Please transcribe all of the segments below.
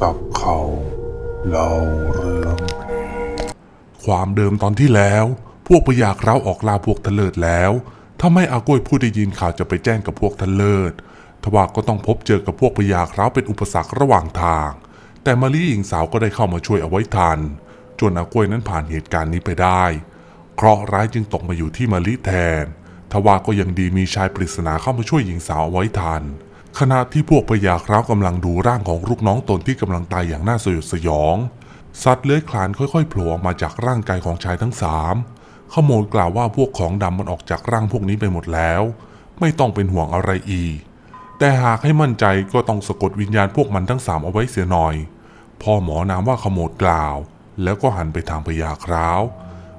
จับเขาเล่าเรื่อง ความเดิมตอนที่แล้ว พวกพยากร้าออกล่าพวกทะเลิดแล้ว ถ้าไม่อากล้วยผู้ได้ยินข่าวจะไปแจ้งกับพวกทะเลิดทว่าก็ต้องพบเจอกับพวกพยากร้าเป็นอุปสรรคระหว่างทาง แต่มารีหญิงสาวก็ได้เข้ามาช่วยเอาไว้ทัน จนอากล้วยนั้นผ่านเหตุการณ์นี้ไปได้ เคราะห์ร้ายจึงตกมาอยู่ที่มารีแทนทว่าก็ยังดีมีชายปริศนาเข้ามาช่วยหญิงสาวเอาไว้ทัน ขณะที่พวกพยากร้าวกำลังดูร่างของลูกน้องตนที่กำลังตายอย่างน่าสยดสยอง สัตว์เลื้อยคลานค่อยๆโผล่ออกมาจากร่างกายของชายทั้งสามขโมยกล่าวว่าพวกของดำมันออกจากร่างพวกนี้ไปหมดแล้ว ไม่ต้องเป็นห่วงอะไรอีก แต่หากให้มั่นใจก็ต้องสะกดวิญญาณพวกมันทั้งสามเอาไว้เสียหน่อย พ่อหมอนามว่าขโมดกล่าว แล้วก็หันไปทางพยาคราว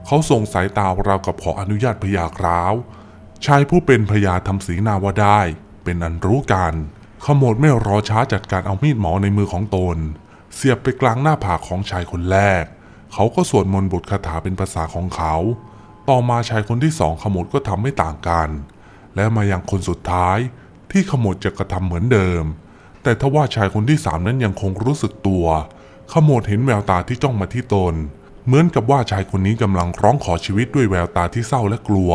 เขาส่งสายตาราวกับขออนุญาตพยาคราวชายผู้เป็นพยาทำสีหนาว่าได้ เป็นอันรู้กันขโมดไม่รอช้าจัดการเอามีดหมอในมือของตน เสียบไปกลางหน้าผากของชายคนแรก เขาก็สวดมนต์บทคาถาเป็นภาษาของเขา ต่อมาชายคนที่สองขโมดก็ทำไม่ต่างกัน และมายังคนสุดท้าย ที่ขโมดจะกระทำเหมือนเดิม แต่ทว่าชายคนที่สามนั้นยังคงรู้สึกตัว ขโมดเห็นแววตาที่จ้องมาที่ตน เหมือนกับว่าชายคนนี้กำลังร้องขอชีวิตด้วยแววตาที่เศร้าและกลัว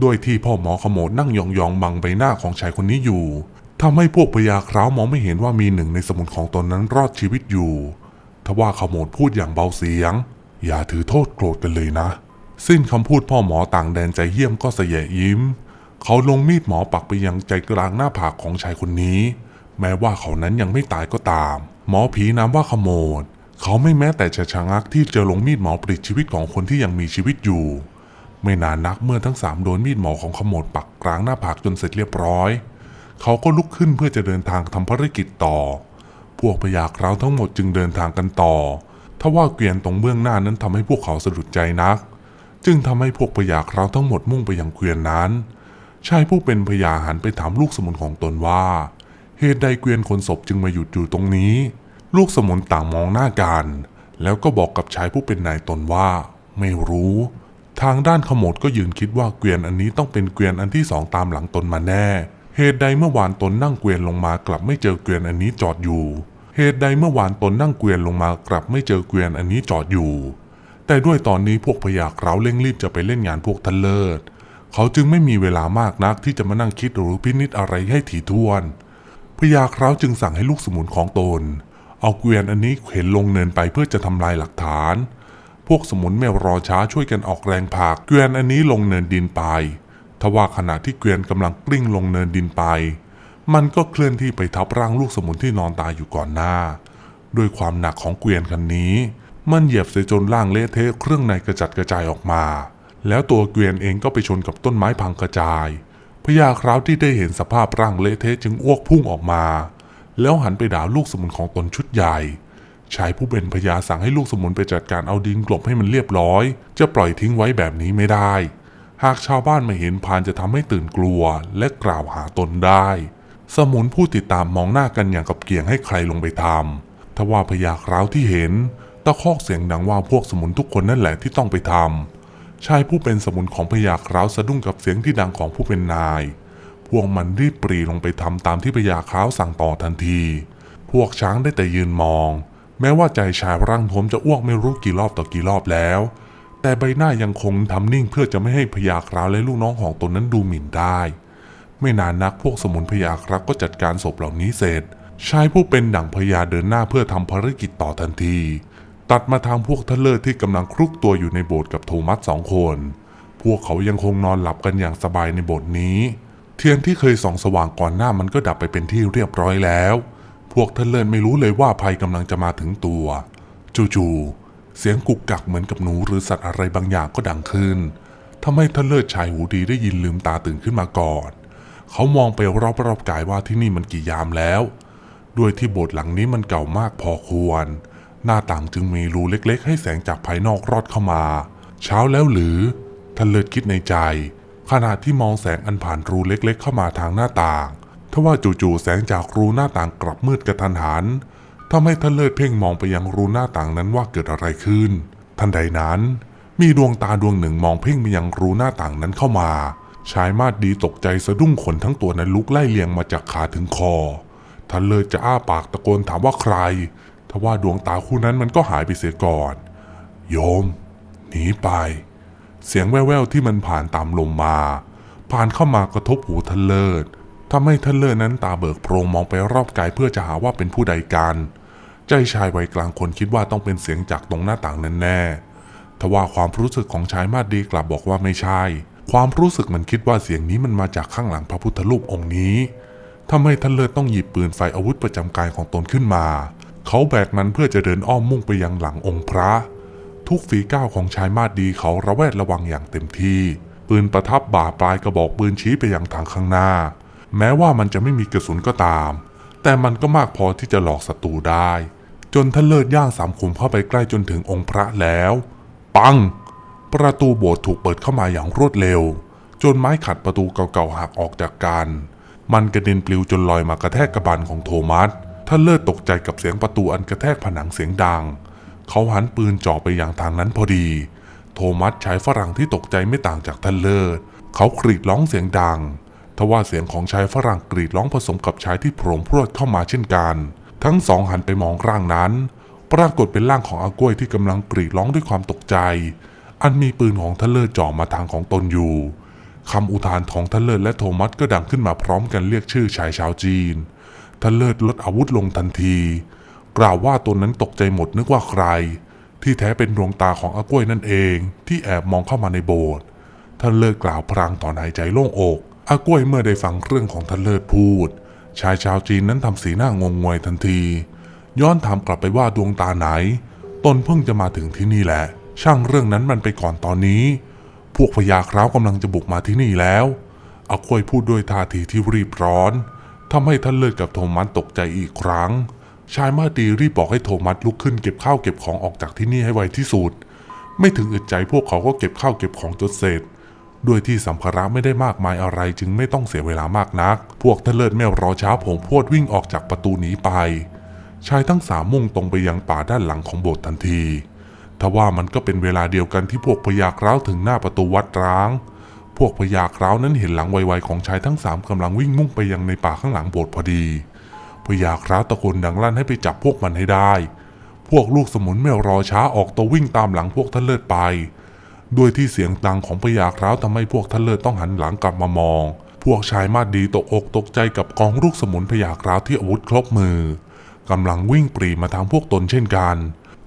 โดยที่พ่อหมอขโมดนั่งยองๆบังใบหน้าของชายคนนี้อยู่ทำให้พวกพยาคร้าวมองไม่เห็นว่ามีหนึ่งในสมุนของตนนั้นรอดชีวิตอยู่ ทว่าขโมดพูดอย่างเบาเสียง อย่าถือโทษโกรธกันเลยนะ สิ้นคำพูดพ่อหมอต่างแดนใจเยี่ยมก็เสยยิ้ม เขาลงมีดหมอปักไปยังใจกลางหน้าผากของชายคนนี้ แม้ว่าเขานั้นยังไม่ตายก็ตาม หมอผีนามว่าขโมด เขาไม่แม้แต่จะชะงักที่จะลงมีดหมอปลิดชีวิตของคนที่ยังมีชีวิตอยู่ ไม่นานนักเมื่อทั้งสามโดนมีดหมอของขโมดปักกลางหน้าผากจนเสร็จเรียบร้อย เขาก็ลุกขึ้นเพื่อจะเดินทางทำภารกิจต่อ พวกพยากร้าวทั้งหมดจึงเดินทางกันต่อทว่าเกวียนตรงเบื้องหน้านั้นทำให้พวกเขาสะดุดใจนัก จึงทำให้พวกพยากร้าวทั้งหมดมุ่งไปยังเกวียนนั้นชายผู้เป็นพยาหันไปถามลูกสมุนของตนว่า เหตุใดเกวียนคนศพจึงมาหยุดอยู่ตรงนี้ ลูกสมุนต่างมองหน้ากัน แล้วก็บอกกับชายผู้เป็นนายตนว่า ไม่รู้ ทางด้านขโมดก็ยืนคิดว่าเกวียนอันนี้ต้องเป็นเกวียนอันที่สองตามหลังตนมาแน่ เหตุใดเมื่อวานตนนั่งเกวียนลงมากลับไม่เจอเกวียนอันนี้จอดอยู่ เหตุใดเมื่อวานตนนั่งเกวียนลงมากลับไม่เจอเกวียนอันนี้จอดอยู่ แต่ด้วยตอนนี้พวกพยากร้าวเร่งรีบจะไปเล่นงานพวกทันเลิศ เขาจึงไม่มีเวลามากนักที่จะมานั่งคิดหรือพินิจอะไรให้ถี่ถ้วนพญาคราวจึงสั่งให้ลูกสมุนของตน เอาเกวียนอันนี้เข็นลงเนินไปเพื่อจะทำลายหลักฐาน พวกสมุนไม่รอช้าช่วยกันออกแรงผากเกวียนอันนี้ลงเนินดินไป ทว่าขณะที่เกวียนกำลังกลิ้งลงเนินดินไป มันก็เคลื่อนที่ไปทับร่างลูกสมุนที่นอนตายอยู่ก่อนหน้า ด้วยความหนักของเกวียนคันนี้ มันเหยียบเสียจนร่างเละเทะเครื่องในกระจัดกระจายออกมา แล้วตัวเกวียนเองก็ไปชนกับต้นไม้พังกระจายพญาคราวที่ได้เห็นสภาพร่างเละเทะจึงอ้วกพุ่งออกมา แล้วหันไปด่าลูกสมุนของตนชุดใหญ่ ชายผู้เป็นพญาสั่งให้ลูกสมุนไปจัดการเอาดินกลบให้มันเรียบร้อย จะปล่อยทิ้งไว้แบบนี้ไม่ได้ หากชาวบ้านมาเห็นพานจะทำให้ตื่นกลัวและกล่าวหาตนได้ สมุนผู้ติดตามมองหน้ากันอย่างกับเกียงให้ใครลงไปทำทว่าพญาคราวที่เห็นตะคอกเสียงดังว่าพวกสมุนทุกคนนั่นแหละที่ต้องไปทำชายผู้เป็นสมุนของพญาคราวสะดุ้งกับเสียงที่ดังของผู้เป็นนาย พวกมันรีบปรีลงไปทำตามที่พญาคราวสั่งต่อทันที พวกช้างได้แต่ยืนมอง แม้ว่าใจชายร่างทวมจะอ้วกไม่รู้กี่รอบต่อกี่รอบแล้ว แต่ใบหน้ายังคงทำนิ่งเพื่อจะไม่ให้พญาคราและลูกน้องของตนนั้นดูหมิ่นได้ ไม่นานนักพวกสมุนพญาคร้าก็จัดการศพเหล่านี้เสร็จชายผู้เป็นดั่งพญาเดินหน้าเพื่อทำภารกิจต่อทันที ตัดมาทางพวกทะเลอร์ที่กำลังคลุกตัวอยู่ในโบสถ์กับโทมัสสองคน พวกเขายังคงนอนหลับกันอย่างสบายในโบสถ์นี้ เทียนที่เคยส่องสว่างก่อนหน้ามันก็ดับไปเป็นที่เรียบร้อยแล้ว พวกทะเลอร์ไม่รู้เลยว่าภัยกำลังจะมาถึงตัว จู่ๆเสียงกุกกักเหมือนกับหนูหรือสัตว์อะไรบางอย่างก็ดังขึ้นทำให้ทะเลอร์ชายหูดีได้ยินลืมตาตื่นขึ้นมาก่อน เขามองไปรอบๆกายว่าที่นี่มันกี่ยามแล้ว ด้วยที่โบสถ์หลังนี้มันเก่ามากพอควร หน้าต่างจึงมีรูเล็ก ๆ ให้แสงจากภายนอกรอดเข้ามา เช้าแล้วหรือ ท่านเลิศคิดในใจ ขณะที่มองแสงอันผ่านรูเล็ก ๆ เข้ามาทางหน้าต่าง ทว่าจู่ๆแสงจากรูหน้าต่างกลับมืดกระทันหันทำให้ท่านเลิศเพ่งมองไปยังรูหน้าต่างนั้นว่าเกิดอะไรขึ้น ทันใดนั้น มีดวงตาดวงหนึ่งมองเพ่งไปยังรูหน้าต่างนั้นเข้ามา ชายมาดดีตกใจสะดุ้งขนทั้งตัวนั้นลุกไล่เลียงมาจากขาถึงคอ ท่านเลยจะอ้าปากตะโกนถามว่าใคร ทว่าดวงตาคู่นั้นมันก็หายไปเสียก่อน โยม หนีไป เสียงแว่วๆที่มันผ่านตามลมมา ผ่านเข้ามากระทบหูทันเลิศ ทำให้ทันเลิศนั้นตาเบิกโพรงมองไปรอบกายเพื่อจะหาว่าเป็นผู้ใดกัน ใจชายวัยกลางคนคิดว่าต้องเป็นเสียงจากตรงหน้าต่างนั้นแน่ทว่าความรู้สึกของชายมาดดีกลับบอกว่าไม่ใช่ ความรู้สึกมันคิดว่าเสียงนี้มันมาจากข้างหลังพระพุทธรูปองค์นี้ทำให้ทันเลิศต้องหยิบปืนไฟอาวุธประจำกายของตนขึ้นมา เขาแบกมันเพื่อจะเดินอ้อมมุ่งไปยังหลังองค์พระ ทุกฝีก้าวของชายมาดดีเขาระแวดระวังอย่างเต็มที่ ปืนประทับบ่าปลายกระบอกปืนชี้ไปยังทางข้างหน้า แม้ว่ามันจะไม่มีกระสุนก็ตาม แต่มันก็มากพอที่จะหลอกศัตรูได้ จนท่านเลิศย่างสามขุมเข้าไปใกล้จนถึงองค์พระแล้ว ปัง ประตูโบสถ์ถูกเปิดเข้ามาอย่างรวดเร็ว จนไม้ขัดประตูเก่าๆหักออกจากกัน มันกระเด็นปลิวจนลอยมากระแทกกระบาลของโทมัสท่านเลิศตกใจกับเสียงประตูอันกระแทกผนังเสียงดัง เขาหันปืนจ่อไปยังทางนั้นพอดี โทมัสชายฝรั่งที่ตกใจไม่ต่างจากท่านเลิศ เขากรีดร้องเสียงดัง ทว่าเสียงของชายฝรั่งกรีดร้องผสมกับชายที่โผล่พรวดเข้ามาเช่นกัน ทั้งสองหันไปมองร่างนั้น ปรากฏเป็นร่างของอากล้วยที่กำลังกรีดร้องด้วยความตกใจ อันมีปืนของทันเลิศจ่อมาทางของตนอยู่คำอุทานของทันเลิศและโทมัสก็ดังขึ้นมาพร้อมกันเรียกชื่อชายชาวจีนทันเลิศลดอาวุธลงทันที กล่าวว่าตนนั้นตกใจหมดนึกว่าใคร ที่แท้เป็นดวงตาของอากล้วยนั่นเอง ที่แอบมองเข้ามาในโบสถ์ท่านเลิศกล่าวพลางถอนหายใจโล่งอก อากล้วยเมื่อได้ฟังเรื่องของท่านเลิศพูด ชายชาวจีนนั้นทำสีหน้างงงวยทันที ย้อนถามกลับไปว่าดวงตาไหน ตนเพิ่งจะมาถึงที่นี่แหละ ช่างเรื่องนั้นมันไปก่อนตอนนี้ พวกพญาคร้าวกำลังจะบุกมาที่นี่แล้วอาควยพูดด้วยท่าทีที่รีบร้อนทำให้ท่านเลิศกับโทมัสตกใจอีกครั้ง ชายมาดีรีบบอกให้โทมัสลุกขึ้นเก็บข้าวเก็บของออกจากที่นี่ให้ไวที่สุด ไม่ถึงอึดใจพวกเขาก็เก็บข้าวเก็บของจนเสร็จ ด้วยที่สัมภาระไม่ได้มากมายอะไรจึงไม่ต้องเสียเวลามากนัก พวกท่านเลิศไม่รอช้าผงพวดวิ่งออกจากประตูหนีไป ชายทั้งสามมุ่งตรงไปยังป่าด้านหลังของโบสถ์ทันทีทว่ามันก็เป็นเวลาเดียวกันที่พวกพญาคร้าวถึงหน้าประตูวัดร้าง พวกพญาคร้าวนั้นเห็นหลังไวๆของชายทั้งสามกำลังวิ่งมุ่งไปยังในป่าข้างหลังโบสถ์พอดีพญาคร้าวตะโกนดังลั่นให้ไปจับพวกมันให้ได้ พวกลูกสมุนไม่รอช้าออกตัววิ่งตามหลังพวกท่านเลิศไป ด้วยที่เสียงดังของพญาคร้าวทำให้พวกท่านเลิศต้องหันหลังกลับมามอง พวกชายมาดดีตกอกตกใจกับกองลูกสมุนพญาคร้าวที่อาวุธครบมือกำลังวิ่งปรีมาทางพวกตนเช่นกัน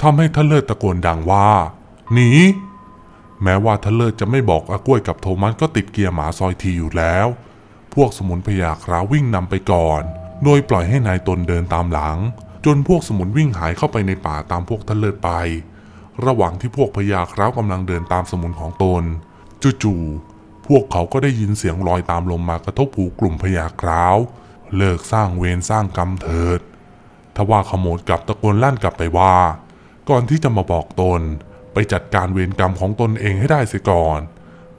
ทำให้ท่านเลิศตะโกนดังว่าหนีแม้ว่าท่านเลิศจะไม่บอกอากล้วยกับโทมัสก็ติดเกียร์หมาซอยทีอยู่แล้ว พวกสมุนพญาคร้าววิ่งนำไปก่อน โดยปล่อยให้นายตนเดินตามหลัง จนพวกสมุนวิ่งหายเข้าไปในป่าตามพวกท่านเลิศไป ระหว่างที่พวกพญาคร้าวกำลังเดินตามสมุนของตน จู่ๆพวกเขาก็ได้ยินเสียงลอยตามลมมากระทบหูกลุ่มพญาคร้าว เลิกสร้างเวรสร้างกรรมเถิดทว่าขโมดกลับตะโกนลั่นกลับไปว่า ก่อนที่จะมาบอกตน ไปจัดการเวรกรรมของตนเองให้ได้เสียก่อน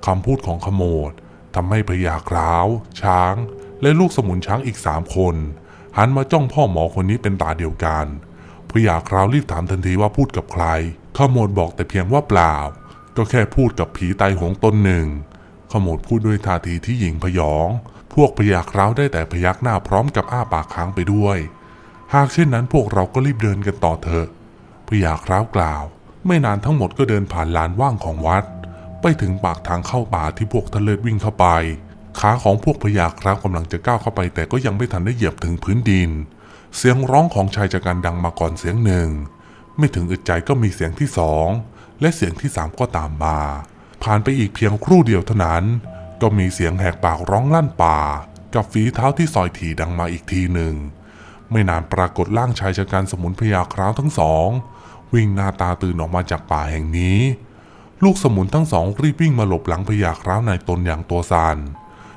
คำพูดของขโมดทำให้พญาคร้าว ช้าง และลูกสมุนช้างอีกสามคน หันมาจ้องพ่อหมอคนนี้เป็นตาเดียวกัน พญาคร้าวรีบถามทันทีว่าพูดกับใคร ขโมดบอกแต่เพียงว่าเปล่า ก็แค่พูดกับผีไตายหงตนหนึ่ง ขโมดพูดด้วยท่าทีที่หยิ่งพยอง พวกพญาคร้าวได้แต่พยักหน้าพร้อมกับอ้าปากค้างไปด้วย หากเช่นนั้นพวกเราก็รีบเดินกันต่อเถอะพญาคร้าวกล่าว ไม่นานทั้งหมดก็เดินผ่านลานว่างของวัด ไปถึงปากทางเข้าป่าที่พวกทะเลิดวิ่งเข้าไปขาของพวกพญาคร้าวกำลังจะก้าวเข้าไป แต่ก็ยังไม่ทันได้เหยียบถึงพื้นดิน เสียงร้องของชายจักรันดังมาก่อนเสียงหนึ่ง ไม่ถึงอึดใจก็มีเสียงที่สองและเสียงที่สามก็ตามมา ผ่านไปอีกเพียงครู่เดียวเท่านั้น ก็มีเสียงแหกปากร้องลั่นป่า กับฝีเท้าที่ซอยถี่ดังมาอีกทีหนึ่ง ไม่นานปรากฏร่างชายชะกันสมุนพญาคร้าวทั้งสอง วิ่งหน้าตาตื่นออกมาจากป่าแห่งนี้ ลูกสมุนทั้งสองรีบวิ่งมาหลบหลังพญาคร้าวในตนอย่างตัวสัน่น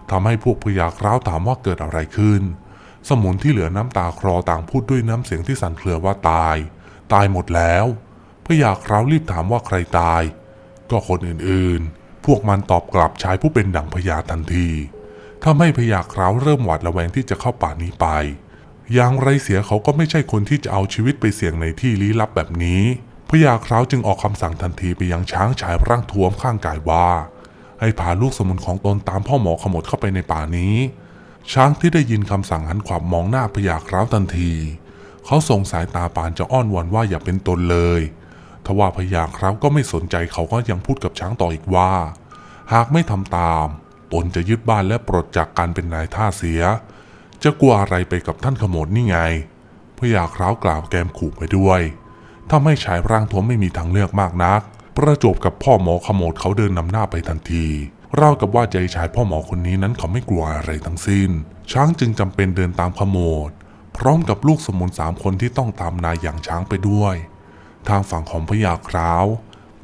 ทำให้พวกพญาคร้าวถามว่าเกิดอะไรขึ้น สมุนที่เหลือน้ำตาคลอต่างพูดด้วยน้ำเสียงที่สั่นเครือว่าตาย ตายหมดแล้วพญาคราวรีบถามว่าใครตาย ก็คนอื่นๆ พวกมันตอบกลับชายผู้เป็นดั่งพญาทันทีทำให้พญาคราวเริ่มหวาดระแวงที่จะเข้าป่านี้ไป อย่างไรเสียเขาก็ไม่ใช่คนที่จะเอาชีวิตไปเสี่ยงในที่ลี้ลับแบบนี้พญาคราวจึงออกคำสั่งทันทีไปยังช้างชายร่างท้วมข้างกายว่า ให้พาลูกสมุนของตนตามพ่อหมอขมดเข้าไปในป่านี้ ช้างที่ได้ยินคำสั่งหันขวับมองหน้าพญาคร้าวทันที เขาส่งสายตาปานจะอ้อนวอนว่าอย่าเป็นตนเลยทว่าพญาครับก็ไม่สนใจเขาก็ยังพูดกับช้างต่ออีกว่า หากไม่ทำตาม ตนจะยึดบ้านและปลดจากการเป็นนายท่าเสีย จะกลัวอะไรไปกับท่านขโมดนี่ไงพญาคร้าวกล่าวแกมขู่ไปด้วยทำให้ชายร่างทวมไม่มีทางเลือกมากนัก ประจบกับพ่อหมอขโมดเขาเดินนำหน้าไปทันที ราวกับว่าใจชายพ่อหมอคนนี้นั้นเขาไม่กลัวอะไรทั้งสิ้น ช้างจึงจำเป็นเดินตามขโมดพร้อมกับลูกสมุนสามคนที่ต้องตามนายอย่างช้างไปด้วย ทางฝั่งของพญาคราว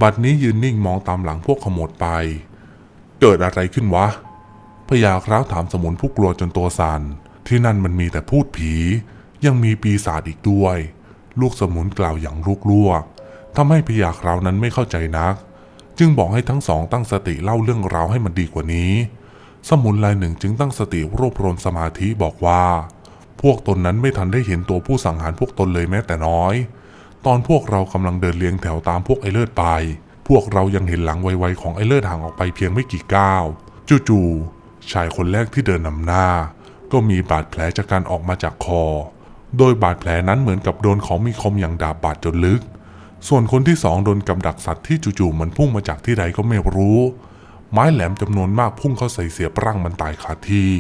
บัดนี้ยืนนิ่งมองตามหลังพวกขโมดไป เกิดอะไรขึ้นวะพญาคราวถามสมุนผู้กลัวจนตัวสัน่นที่นั่นมันมีแต่พูดผี ยังมีปีศาจอีกด้วย ลูกสมุนกล่าวอย่างลุกลวกทำให้พญาคราวนั้นไม่เข้าใจนัก จึงบอกให้ทั้งสองตั้งสติเล่าเรื่องราวให้มันดีกว่านี้ สมุนรายหนึ่งจึงตั้งสติรวบรวมสมาธิบอกว่า พวกตนนั้นไม่ทันได้เห็นตัวผู้สังหารพวกตนเลยแม้แต่น้อย ตอนพวกเรากำลังเดินเลียงแถวตามพวกไอเลิศไป พวกเรายังเห็นหลังไวๆของไอเลิศห่างออกไปเพียงไม่กี่ก้าวจู่ๆชายคนแรกที่เดินนำหน้า ก็มีบาดแผลจากการออกมาจากคอ โดยบาดแผลนั้นเหมือนกับโดนของมีคมอย่างดาบบาดจนลึก ส่วนคนที่สองโดนกำดักสัตว์ที่จู่ๆมันพุ่งมาจากที่ใดก็ไม่รู้ ไม้แหลมจำนวนมากพุ่งเข้าใส่เสียบร่างมันตายคาที่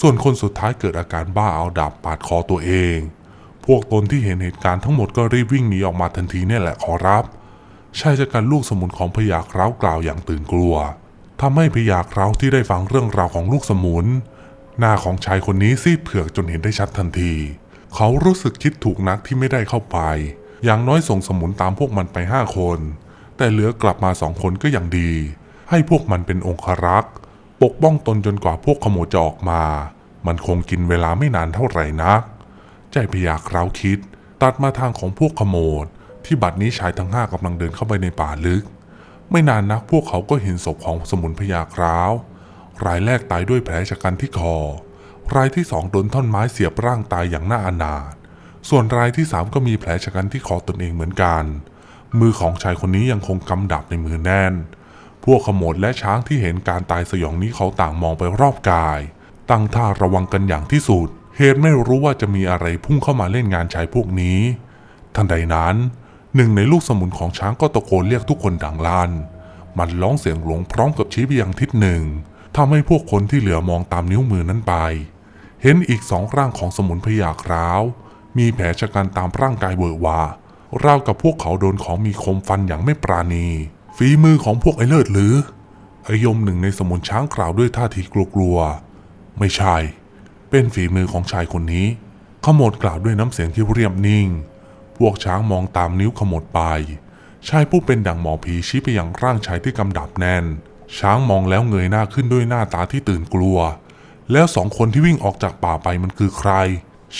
ส่วนคนสุดท้ายเกิดอาการบ้าเอาดาบปาดคอตัวเอง พวกตนที่เห็นเหตุการณ์ทั้งหมดก็รีบวิ่งหนีออกมาทันทีเนี่ยแหละขอรับชายจัดการลูกสมุนของพญาคร้าวกล่าวอย่างตื่นกลัวทำให้พญาคร้าวที่ได้ฟังเรื่องราวของลูกสมุน หน้าของชายคนนี้ซีดเผือกจนเห็นได้ชัดทันที เขารู้สึกคิดถูกนักที่ไม่ได้เข้าไป อย่างน้อยส่งสมุนตามพวกมันไปห้าคน แต่เหลือกลับมาสองคนก็ยังดี ให้พวกมันเป็นองครักษ์ ปกป้องตนจนกว่าพวกขโมยจะออกมา มันคงกินเวลาไม่นานเท่าไหร่นัก ใจพยาคราวคิด ตัดมาทางของพวกขโมดที่บัดนี้ชายทั้งห้ากำลังเดินเข้าไปในป่าลึก ไม่นานนักพวกเขาก็เห็นศพของสมุนพยาคราวรายแรกตายด้วยแผลชะกันที่คอ รายที่สองโดนท่อนไม้เสียบร่างตายอย่างน่าอนาถ ส่วนรายที่สามก็มีแผลชะกันที่คอตนเองเหมือนกัน มือของชายคนนี้ยังคงกำดับในมือแน่น พวกขโมดและช้างที่เห็นการตายสยองนี้เขาต่างมองไปรอบกาย ตั้งท่าระวังกันอย่างที่สุด เหตุไม่รู้ว่าจะมีอะไรพุ่งเข้ามาเล่นงานชายพวกนี้ ทันใดนั้น หนึ่งในลูกสมุนของช้างก็ตะโกนเรียกทุกคนดังลั่น มันร้องเสียงหลงพร้อมกับชี้ไปยังทิศหนึ่งทำให้พวกคนที่เหลือมองตามนิ้วมือนั้นไป เห็นอีกสองร่างของสมุนพยาคร้าว มีแผลชะกันตามร่างกายเบิกวาราวกับพวกเขาโดนของมีคมฟันอย่างไม่ปราณี ฝีมือของพวกไอเลิศหรือไอยมหนึ่งในสมุนช้างกล่าวด้วยท่าทีกลัวๆ ไม่ใช่ เป็นฝีมือของชายคนนี้ขโมดกล่าวด้วยน้ำเสียงที่เรียบนิ่ง พวกช้างมองตามนิ้วขโมดไป ชายผู้เป็นดังหมอผีชี้ไปยังร่างชายที่กำดับแน่น ช้างมองแล้วเงยหน้าขึ้นด้วยหน้าตาที่ตื่นกลัว แล้วสองคนที่วิ่งออกจากป่าไปมันคือใคร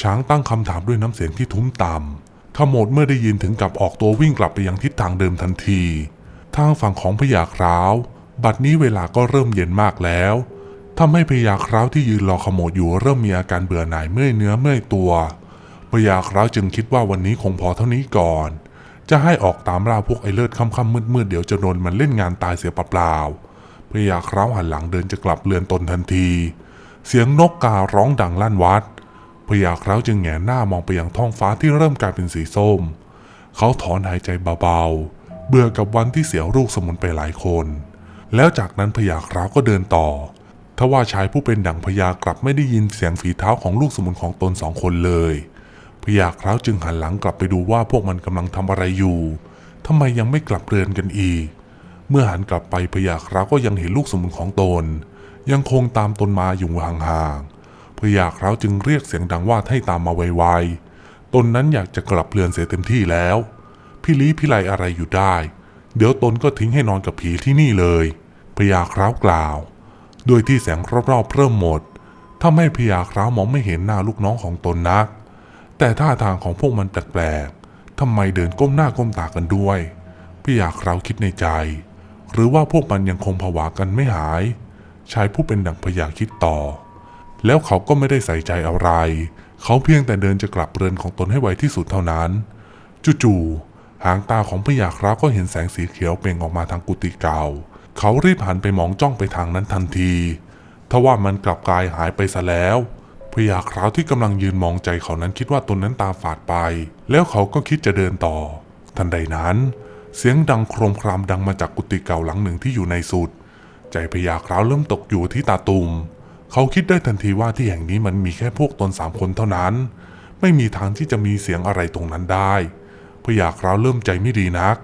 ช้างตั้งคำถามด้วยน้ำเสียงที่ทุ้มต่ำขโมดเมื่อได้ยินถึงกับออกตัววิ่งกลับไปยังทิศทางเดิมทันที ทางฝั่งของพญาคราว บัดนี้เวลาก็เริ่มเย็นมากแล้วทำให้พญาคราวที่ยืนรอขโมดอยู่เริ่มมีอาการเบื่อหน่ายเมื่อยเนื้อเมื่อยตัวพญาคราวจึงคิดว่าวันนี้คงพอเท่านี้ก่อน จะให้ออกตามล่าพวกไอเลิศค่ำๆมืดๆเดี๋ยวจะโดนมันเล่นงานตายเสียเปล่าๆพญาคราวหันหลังเดินจะกลับเรือนตนทันที เสียงนกการ้องดังลั่นวัด พญาคราวจึงแหงหน้ามองไปยังท้องฟ้าที่เริ่มกลายเป็นสีส้ม เขาถอนหายใจเบาๆ เบื่อกับวันที่เสียลูกสมุนไปหลายคน แล้วจากนั้นพญาคราวก็เดินต่อทว่าชายผู้เป็นดั่งพญากลับไม่ได้ยินเสียงฝีเท้าของลูกสมุนของตนสองคนเลยพญาคราวจึงหันหลังกลับไปดูว่าพวกมันกำลังทำอะไรอยู่ทำไมยังไม่กลับเรือนกันอีก เมื่อหันกลับไปพญาคราวก็ยังเห็นลูกสมุนของตน ยังคงตามตนมาอยู่ห่างๆ พญาคราวจึงเรียกเสียงดังว่าให้ตามมาไวๆตนนั้นอยากจะกลับเรือนเสียเต็มที่แล้ว พี่ลี้พี่ไลอะไรอยู่ได้ เดี๋ยวตนก็ทิ้งให้นอนกับผีที่นี่เลยพญาคราวกล่าวโดยที่แสงรอบๆเริ่มหมดทำให้พญาคราวมองไม่เห็นหน้าลูกน้องของตนนัก แต่ท่าทางของพวกมันแปลกๆทำไมเดินก้มหน้าก้มตากันด้วยพญาคราวคิดในใจ หรือว่าพวกมันยังคงผวากันไม่หาย ชายผู้เป็นดั่งพญาคิดต่อ แล้วเขาก็ไม่ได้ใส่ใจอะไร เขาเพียงแต่เดินจะกลับเรือนของตนให้ไวที่สุดเท่านั้น จู่ๆหางตาของพญาคราก็เห็นแสงสีเขียวเปล่งออกมาทางกุฏิเก่า เขารีบหันไปมองจ้องไปทางนั้นทันที ทว่ามันกลับกลายหายไปซะแล้วพญาคราวที่กำลังยืนมองใจเขานั้นคิดว่าตนนั้นตาฝาดไป แล้วเขาก็คิดจะเดินต่อ ทันใดนั้น เสียงดังโครมครามดังมาจากกุฏิเก่าหลังหนึ่งที่อยู่ในสุด ใจพญาคราวเริ่มตกอยู่ที่ตาตุ่ม เขาคิดได้ทันทีว่าที่แห่งนี้มันมีแค่พวกตนสามคนเท่านั้น ไม่มีทางที่จะมีเสียงอะไรตรงนั้นได้พญาคราวเริ่มใจไม่ดีนัก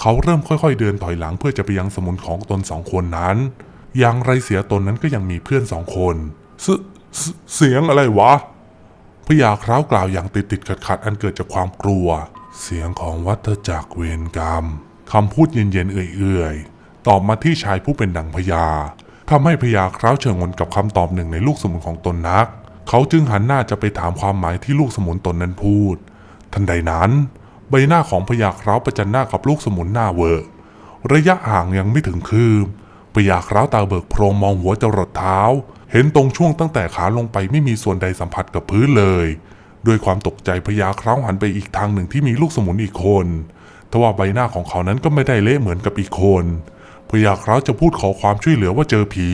เขาเริ่มค่อยๆเดินถอยหลังเพื่อจะไปยังสมุนของตนสองคนนั้น อย่างไรเสียตนนั้นก็ยังมีเพื่อนสองคนเสเสเสียงอะไรวะพญาคร้าวกล่าวอย่างติดติดขัดขัดอันเกิดจากความกลัว เสียงของวัฏจักรเวรกรรมคำพูดเย็นๆเอื่อยๆตอบมาที่ชายผู้เป็นดังพญา ทำให้พญาคร้าวเชิงงนกับคำตอบหนึ่งในลูกสมุนของตนนัก เขาจึงหันหน้าจะไปถามความหมายที่ลูกสมุนตนนั้นพูด ทันใดนั้น ใบหน้าของพญาคร้าวประจันหน้ากับลูกสมุนหน้าเวอะระยะห่างยังไม่ถึงคืบพญาคร้าวตาเบิกโพรงมองหัวจรดเท้า เห็นตรงช่วงตั้งแต่ขาลงไปไม่มีส่วนใดสัมผัสกับพื้นเลย ด้วยความตกใจพญาคร้าวหันไปอีกทางหนึ่งที่มีลูกสมุนอีกคนทว่าใบหน้าของเขานั้นก็ไม่ได้เละเหมือนกับอีกคน พญาคร้าจะพูดขอความช่วยเหลือว่าเจอผี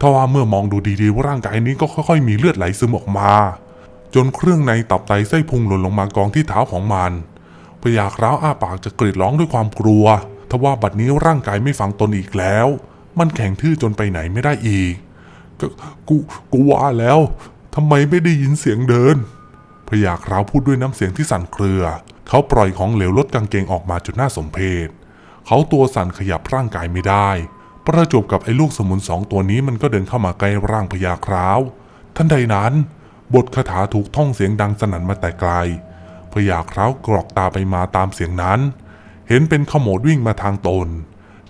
ทว่าเมื่อมองดูดีๆว่าร่างกายนี้ก็ค่อยๆ มีเลือดไหลซึมออกมา จนเครื่องในตับไตไส้พุงหล่นลงมากองที่เท้าของมันพญาคร้าอ้าปากจะกรีดร้องด้วยความกลัว ทว่าบัดนี้ร่างกายไม่ฟังตนอีกแล้ว มันแข็งทื่อจนไปไหนไม่ได้อีกกกูกูว่าแล้วทำไมไม่ได้ยินเสียงเดินพญาคร้าพูดด้วยน้ำเสียงที่สั่นเครือ เขาปล่อยของเหลวลดกางเกงออกมาจนน่าสมเพช เขาตัวสั่นขยับร่างกายไม่ได้ ประจบกับไอ้ลูกสมุนสองตัวนี้มันก็เดินเข้ามาใกล้ร่างพญาคราว ทันใดนั้น บทคาถาถูกท่องเสียงดังสนั่นมาแต่ไกลพญาคราวกรอกตาไปมาตามเสียงนั้น เห็นเป็นขโมดวิ่งมาทางตน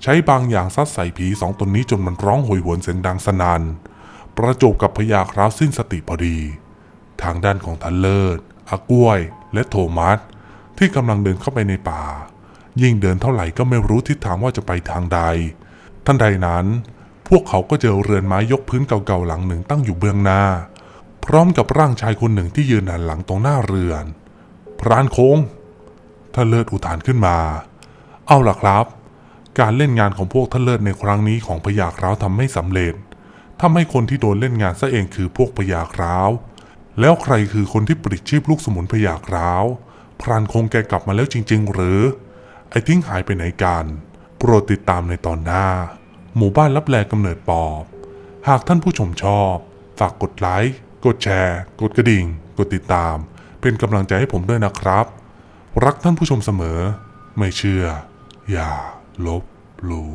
ใช้บางอย่างซัดใส่ผีสองตนนี้จนมันร้องโหยหวนเสียงดังสนัน่นประจบกับพญาคราวสิ้นสติพอดี ทางด้านของทันเลิศอากล้วย และโทมัสที่กำลังเดินเข้าไปในป่า ยิ่งเดินเท่าไหร่ก็ไม่รู้ทิศทางว่าจะไปทางใดทันใดนั้น พวกเขาก็เจอเรือนไม้ยกพื้นเก่าๆหลังหนึ่งตั้งอยู่เบื้องหน้า พร้อมกับร่างชายคนหนึ่งที่ยืนหันหลังตรงหน้าเรือน พรานโคงท่านเลิศอุทานขึ้นมา เอาล่ะครับ การเล่นงานของพวกท่านเลิศในครั้งนี้ของพญาคร้าวทำไม่สำเร็จทำให้คนที่โดนเล่นงานซะเองคือพวกพญาคร้าว แล้วใครคือคนที่ปลิดชีพลูกสมุนพญาคร้าว พรานคงแกกลับมาแล้วจริง ๆ หรือ ไอ้ทิ้งหายไปไหนกันโปรดติดตามในตอนหน้า หมู่บ้านรับแลกำเนิดปอบ หากท่านผู้ชมชอบ ฝากกดไลค์ กดแชร์ กดกระดิ่ง กดติดตาม เป็นกำลังใจให้ผมด้วยนะครับ รักท่านผู้ชมเสมอ ไม่เชื่อ อย่าลบหลู่